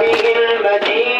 بِهِ الْمَدِينَ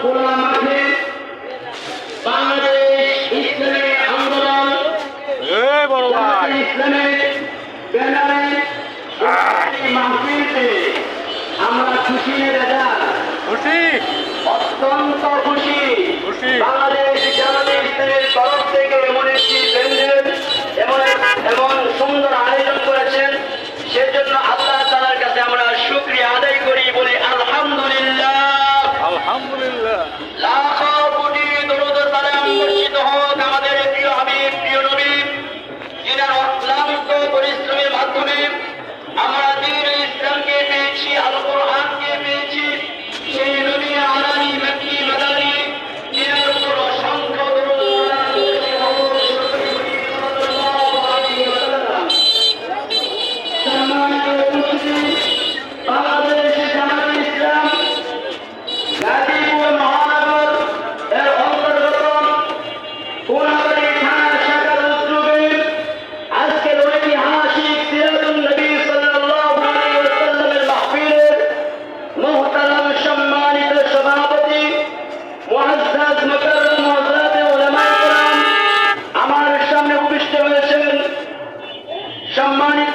খোলা মাঠে বাংলাদেশ ইসলামের আন্দোলন ইসলামের ব্যানারে মাহফিলতে আমরা খুশি। রেজা খুশি। Some money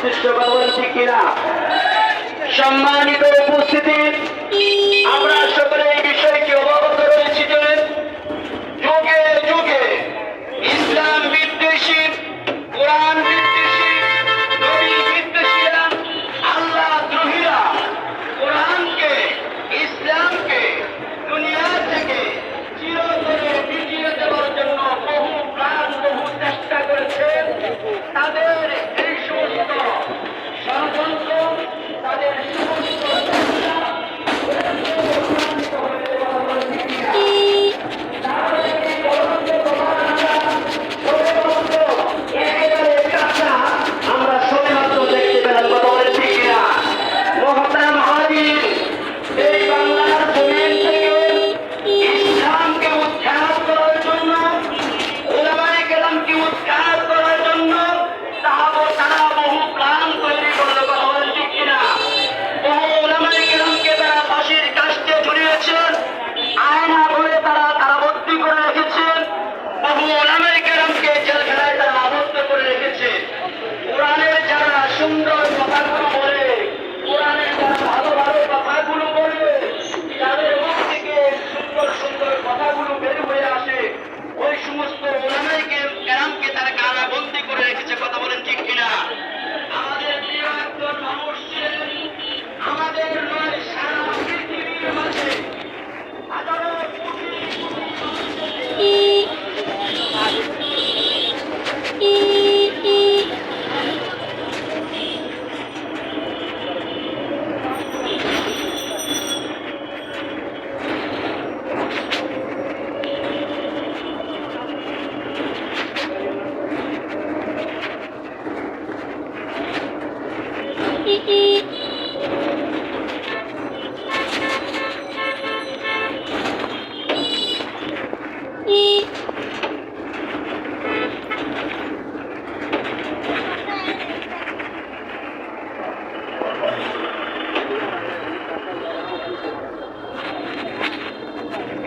সংশ্লিষ্ট ভবনটি কিনা? সম্মানিত উপস্থিতি আমরা সকলে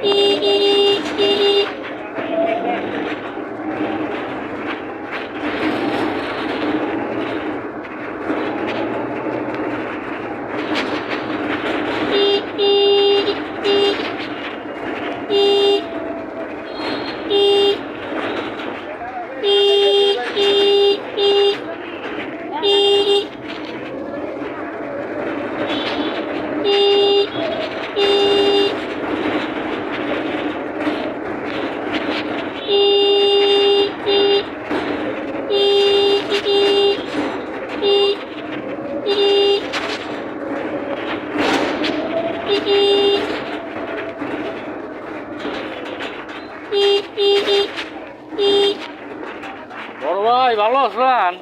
E ভাই ভালো আছেন?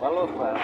ভালো আছেন